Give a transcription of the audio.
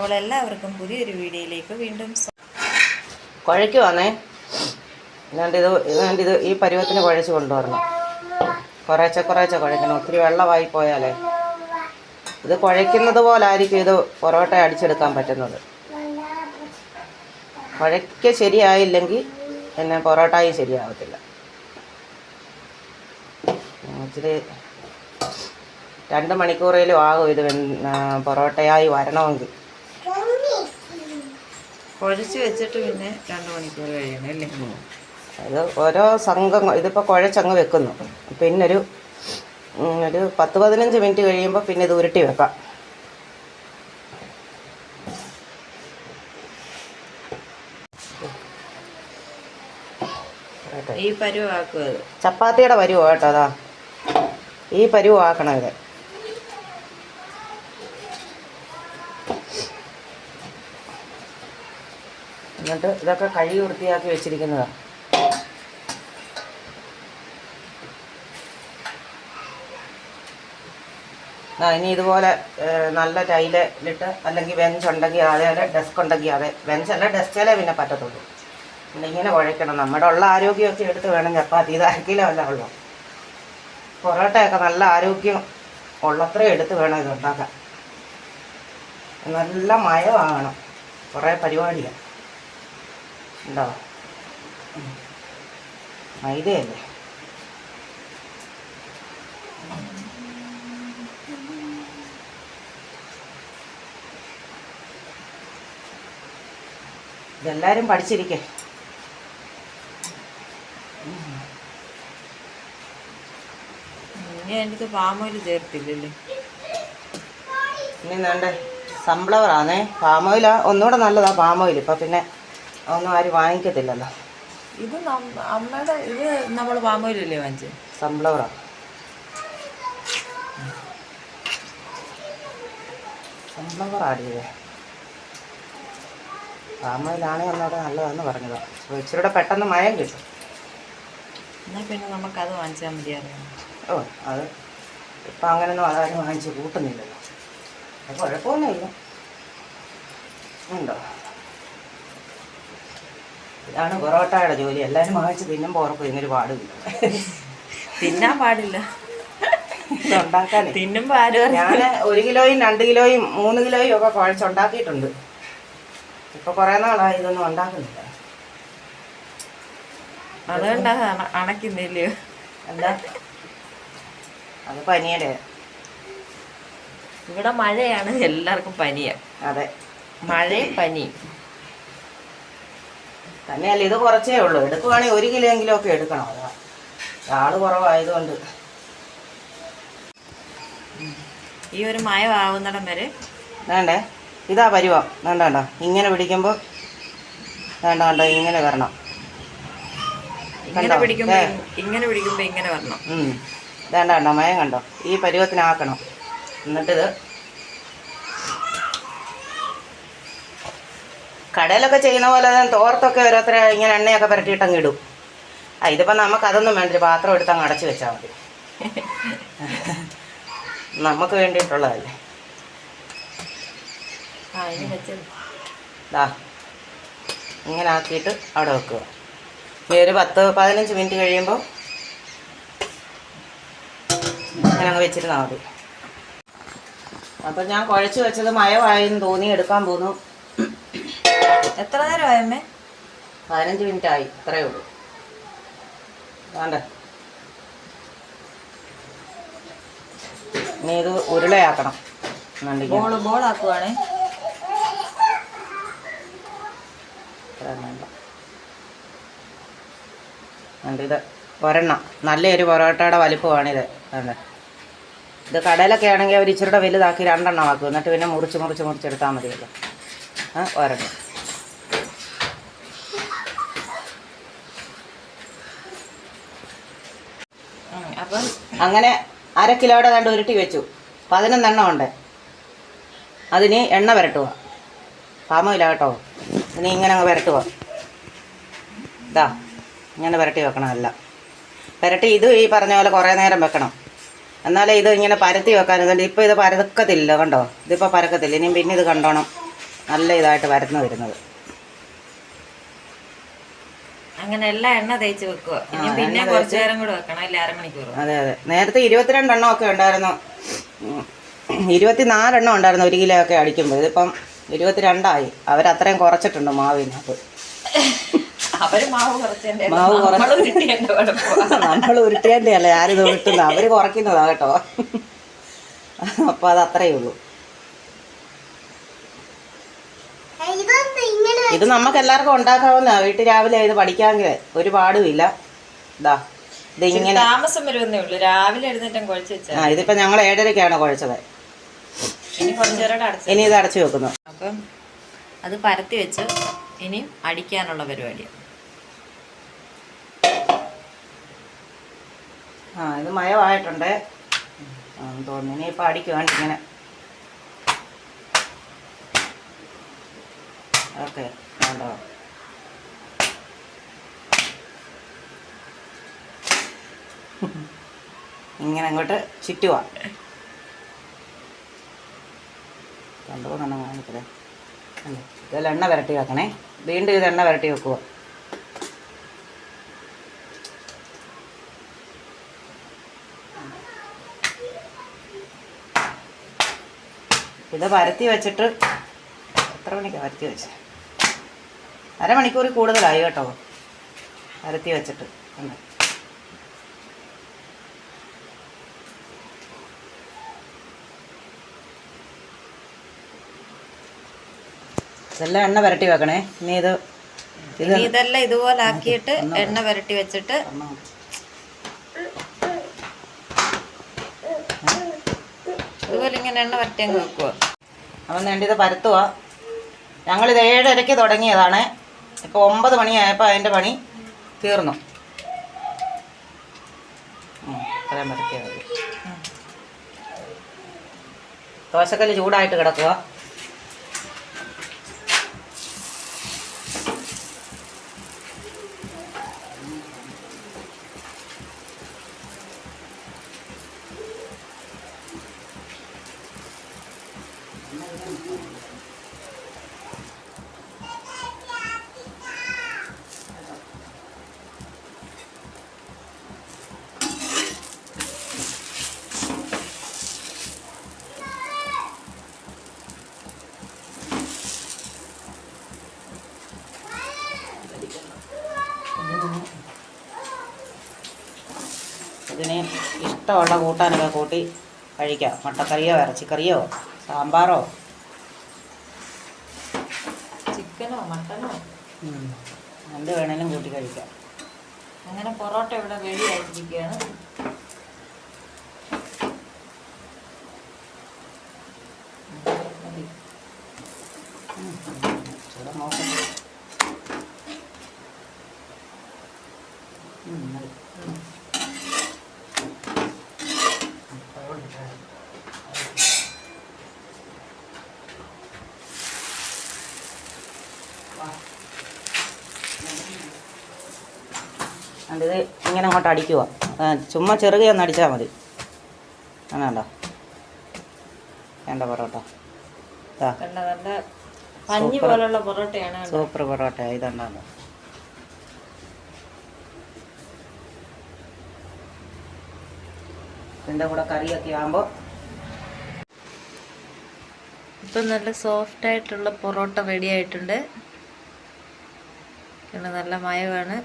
അപ്പോൾ എല്ലാവർക്കും പുതിയൊരു വീഡിയോയിലേക്ക് വീണ്ടും വന്നേ. എന്നിട്ട് ഇത് ഈ പരുവത്തിന് കുഴച്ച് കൊണ്ടുവരണം. കുറേച്ചെ കുറേച്ചെ കുഴയ്ക്കണം. ഒത്തിരി വെള്ളമായി പോയാലേ. ഇത് കുഴയ്ക്കുന്നത് പോലായിരിക്കും ഇത് പൊറോട്ട അടിച്ചെടുക്കാൻ പറ്റുന്നത്. കുഴയ്ക്ക് ശരിയായില്ലെങ്കിൽ പിന്നെ പൊറോട്ടയും ശരിയാവത്തില്ല. ഇച്ചിരി രണ്ട് മണിക്കൂറേലും ആകും ഇത് പൊറോട്ടയായി വരണമെങ്കിൽ. കുഴച്ച് വെച്ചിട്ട് പിന്നെ രണ്ട് മണിക്കൂർ കഴിയണം അല്ലേ? അത് ഓരോ സംഘം ഇതിപ്പോൾ കുഴച്ചങ്ങ് വെക്കുന്നു. പിന്നെ ഒരു ഒരു പത്ത് പതിനഞ്ച് മിനിറ്റ് കഴിയുമ്പോൾ പിന്നെ ഇത് ഉരുട്ടി വെക്കാം. ഈ പരുവാക്കുക ചപ്പാത്തിയുടെ പരുവാട്ടോ അതാ. ഈ പരുവാക്കണം ഇത് എന്നിട്ട് ഇതൊക്കെ കഴുകി വൃത്തിയാക്കി വെച്ചിരിക്കുന്നതാണ് ആ ഇനി ഇതുപോലെ നല്ല ടൈലിട്ട് അല്ലെങ്കിൽ ബെഞ്ച് ഉണ്ടെങ്കിൽ അതേപോലെ ഡെസ്ക് ഉണ്ടെങ്കിൽ അതെ. ബെഞ്ചല്ല ഡെസ്കിലേ പിന്നെ പറ്റത്തുള്ളൂ. പിന്നെ ഇങ്ങനെ കുഴക്കണം നമ്മുടെ ഉള്ള ആരോഗ്യമൊക്കെ എടുത്ത് വേണം ചപ്പാത്തി. ഇത് അരക്കിലോ അല്ല ഉള്ളൂ. പൊറോട്ടയൊക്കെ നല്ല ആരോഗ്യം ഉള്ളത്രയും എടുത്ത് വേണം ഇത് ഉണ്ടാക്കാൻ നല്ല മയമാകണം കുറേ പരിപാടിയാണ് ഉണ്ടോ. മൈദയല്ലേ? ഇതെല്ലാവരും പഠിച്ചിരിക്കേ. ഇനി അതിന്റെ പാമോയിൽ ചേർത്തില്ലല്ലേ? ഇനി വേണ്ടേ? സൺഫ്ലവർ ആണേ പാമോയിൽ ഒന്നുകൂടെ നല്ലതാ പാമോയിൽ ഇപ്പം പിന്നെ ഒന്നും ആര് വാങ്ങിക്കത്തില്ലല്ലോ. ഇത് അമ്മയുടെ ഇത് നമ്മൾ പാമോയിലല്ലേ വാങ്ങിച്ചു സൺഫ്ലവറാണ് സൺഫ്ലവർ ആഡ് ചെയ്തേ ഒന്നുകൂടെ നല്ലതാന്ന് പറഞ്ഞത്. അപ്പോൾ പെട്ടെന്ന് മയം കിട്ടും. എന്നാൽ പിന്നെ നമുക്കത് വാങ്ങിച്ചാൽ മതിയായിരുന്നു. ഓ അത് ഇപ്പം അങ്ങനെയൊന്നും അതാരും വാങ്ങിച്ച് കൂട്ടുന്നില്ലല്ലോ. കുഴപ്പമൊന്നുമില്ല. ഉണ്ടോ? ഇതാണ് പൊറോട്ടയുടെ ജോലി. എല്ലാവരും വാങ്ങിച്ച് തിന്നുമ്പോൾ ഉറപ്പ് ഇതിനൊരു പാടില്ല തിന്നാൻ പാടില്ല. ഞാൻ ഉണ്ടാക്കാനേ തിന്നുമ്പോൾ ആരും ഞാൻ ഒരു കിലോയും രണ്ട് കിലോയും മൂന്ന് കിലോയും ഒക്കെ കുഴച്ചുണ്ടാക്കിയിട്ടുണ്ട്. ഇപ്പൊ കുറെ നാളായി ഇതൊന്നും ഉണ്ടാക്കുന്നില്ല. അതുകൊണ്ടാ അണ- അണയ്ക്കുന്നില്ലയോ? എന്താ അത് പനിയുടെ. ഇവിടെ മഴയാണ്. എല്ലാവർക്കും പനിയാ. അതെ. മഴയും പനിയും. തന്നെയല്ല ഇത് കുറച്ചേ ഉള്ളൂ. എടുക്കുവാണെങ്കിൽ ഒരു കിലോ എങ്കിലും ഒക്കെ എടുക്കണം. അതാ. ആൾ കുറവായതുകൊണ്ട്. ഈ ഒരു മയം ആവുന്നിടം വരെ വേണ്ടേ? ഇതാ പരുവം. വേണ്ട വേണ്ട. ഇങ്ങനെ പിടിക്കുമ്പോൾ വേണ്ട വേണ്ട. ഇങ്ങനെ വരണം. ഇങ്ങനെ പിടിക്കുമ്പോൾ പിടിക്കുമ്പോ ഇങ്ങനെ പിടിക്കുമ്പോ ഇങ്ങനെ വരണം. വേണ്ട വേണ്ട. മയം കണ്ടോ? ഈ പരുവത്തിനാക്കണം. എന്നിട്ടിത് കടയിലൊക്കെ ചെയ്യുന്ന പോലെ തന്നെ തോർത്തൊക്കെ ഓരോരുത്തരെ ഇങ്ങനെ എണ്ണയൊക്കെ പുരട്ടിയിട്ടങ്ങ് ഇടും. ആ ഇതിപ്പോൾ നമുക്ക് അതൊന്നും വേണ്ട ഒരു പാത്രം എടുത്ത് അങ്ങ് അടച്ചു വെച്ചാൽ മതി. നമുക്ക് വേണ്ടിയിട്ടുള്ളതല്ലേ? ദാ ഇങ്ങനെ ആക്കിയിട്ട് അവിടെ വെക്കുക. ഇനി ഒരു പത്ത് പതിനഞ്ച് മിനിറ്റ് കഴിയുമ്പോൾ ഇങ്ങനെ അങ്ങ് വെച്ചിരുന്നാൽ മതി. അപ്പം ഞാൻ കുഴച്ച് വെച്ചത് മയമായെന്ന് തോന്നി എടുക്കാൻ പോന്നു. എത്ര നേരമായി അമ്മേ? പതിനഞ്ച് മിനിറ്റ് ആയി ഇത്രയേ ഉള്ളൂ. വേണ്ട. നീ ഇത് ഉരുളയാക്കണം. ബോൾ ഇത്രയും വേണ്ട. ഇത് ഒരെണ്ണം. നല്ലൊരു പൊറോട്ടയുടെ വലിപ്പമാണിത്. വേണ്ട ഇത് കടയിലൊക്കെ ആണെങ്കിൽ അവർ ഇച്ചിരിയുടെ വലുതാക്കി രണ്ടെണ്ണം ആക്കും എന്നിട്ട് പിന്നെ മുറിച്ച് മുറിച്ച് മുറിച്ചെടുത്താൽ മതിയല്ലോ. ആ ഒരെണ്ണം. അപ്പം അങ്ങനെ അര കിലോയുടെ കണ്ട് ഉരുട്ടി വെച്ചു. പതിനൊന്നെണ്ണം ഉണ്ട്. അതിന് എണ്ണ വരട്ടുക പാമയില്ല കേട്ടോ. ഇനി ഇങ്ങനെ അങ്ങ് വരട്ടുക ഇതാ ഇങ്ങനെ വരട്ടി വെക്കണം എല്ലാം. വരട്ടി ഇത് ഈ പറഞ്ഞ പോലെ കുറേ നേരം വെക്കണം. എന്നാലേ ഇത് ഇങ്ങനെ പരത്തി വെക്കാനുണ്ട് ഇപ്പോൾ ഇത് പരക്കത്തില്ല കണ്ടോ? ഇതിപ്പോൾ പരക്കത്തില്ല. ഇനിയും പിന്നെ ഇത് കണ്ടോണം. നല്ല ഇതായിട്ട് വരുന്നു വരുന്നത്. അങ്ങനെ എല്ലാ എണ്ണ തേച്ച് വെക്കുക ഇനി പിന്നെ കുറച്ചു നേരം കൂടെ വെക്കണം അല്ലെ? അരമണിക്കൂർ അതെ അതെ. നേരത്തെ ഇരുപത്തിരണ്ടെണ്ണം ഒക്കെ ഉണ്ടായിരുന്നു. ഇരുപത്തിനാലെണ്ണം ഉണ്ടായിരുന്നു ഒരു കിലോ ഒക്കെ അടിക്കുമ്പോൾ ഇതിപ്പം ഇരുപത്തിരണ്ടായി. അവരത്രയും കുറച്ചിട്ടുണ്ട് മാവിനകത്ത്. അവർ മാവ് കുറച്ചതിന്റെ മാവ്. നമ്മൾ ഉരുട്ടേന്റെ അല്ലേ? ആരും ഉരുട്ടുന്നത് അവർ കുറയ്ക്കുന്നതാ കേട്ടോ. അപ്പോൾ അത് അത്രയേ ഉള്ളൂ. ഇത് നമുക്ക് എല്ലാവർക്കും ഉണ്ടാക്കാവുന്ന വീട്ടിൽ രാവിലെ ഇത് പഠിക്കാമെങ്കിൽ ഒരു പാടുമില്ല ഇതാ ഇത് ഇങ്ങനെ താമസം വരുമെന്നേ ഉള്ളൂ. രാവിലെ എഴുന്നേറ്റം കുഴച്ച് വെച്ചാൽ ആ ഇതിപ്പോൾ ഞങ്ങൾ ഏഴരയ്ക്കാണ് കുഴച്ചത്. ഇനി കുറച്ചു നേരം അടച്ചു ഇനി ഇത് അടച്ചു വെക്കുന്നു. അപ്പം അത് പരത്തി വെച്ച് ഇനി അടിക്കാനുള്ള പരിപാടിയാണ് ആ ഇത് മയമായിട്ടുണ്ട്. തോന്നി ഇനി ഇനിയിപ്പോൾ അടിക്കുവാണ്ട് ഇങ്ങനെ. ഓക്കെ. വേണ്ടോ. ഇങ്ങനെ അങ്ങോട്ട് ചുറ്റുക കൊണ്ടുപോകണം കാണിക്കലേ ഇതെല്ലാം എണ്ണ വരട്ടി വെക്കണേ. വീണ്ടും ഇത് എണ്ണ വരട്ടി വെക്കുക ഇത് പരത്തി വെച്ചിട്ട് എത്ര മണിക്കാണ് പരത്തി വെച്ചത് അരമണിക്കൂർ കൂടുതലായി കേട്ടോ. അരത്തി വെച്ചിട്ട്. കണ്ടോ? ഇതെല്ലാം എണ്ണ വരട്ടി വെക്കണേ. ഇനി ഇത് ഇത് ഇതെല്ലാം ഇതുപോലെ ആക്കിയിട്ട് എണ്ണ വരട്ടി വെച്ചിട്ട് ഇതുപോലെ ഇങ്ങനെ എണ്ണ വരട്ടി അങ്ങ് വെക്കുക അപ്പം വേണ്ടി ഇത് പരത്തുക ഞങ്ങളിത് ഏഴരയ്ക്ക് തുടങ്ങിയതാണ്. ഇപ്പോൾ ഒമ്പത് മണിയായപ്പോൾ അതിന്റെ പണി തീർന്നു. അത്രയും പരത്തിയാൽ മതി ദോശക്കല്ല് ചൂടായിട്ട് കിടക്കുക. ഇതിന് ഇഷ്ടമുള്ള കൂട്ടാനൊക്കെ കൂട്ടി കഴിക്കാം. മുട്ടക്കറിയോ ഇറച്ചിക്കറിയോ സാമ്പാറോ? ചിക്കനോ മട്ടനോ? എന്ത് വേണേലും കൂട്ടി കഴിക്കാം. അങ്ങനെ പൊറോട്ട ഇവിടെ റെഡി ആയിട്ടിരിക്കുകയാണ് മതി. ഇവിടെ നോക്കട്ടെ ഉം, മതി. ഇത് ഇങ്ങനെ അങ്ങോട്ട് അടിക്കുക ചുമ്മാ ചെറുകെ ഒന്ന് അടിച്ചാൽ മതി. ആണോ വേണ്ട പൊറോട്ട. കണ്ട പഞ്ഞി പോലുള്ള പൊറോട്ടയാണ് സൂപ്പർ പൊറോട്ട. ഇതുണ്ടാകും ഇതിന്റെ കൂടെ കറിയൊക്കെ ആകുമ്പോൾ ഇപ്പം നല്ല സോഫ്റ്റ് ആയിട്ടുള്ള പൊറോട്ട റെഡി ആയിട്ടുണ്ട്. നല്ല മയമാണ്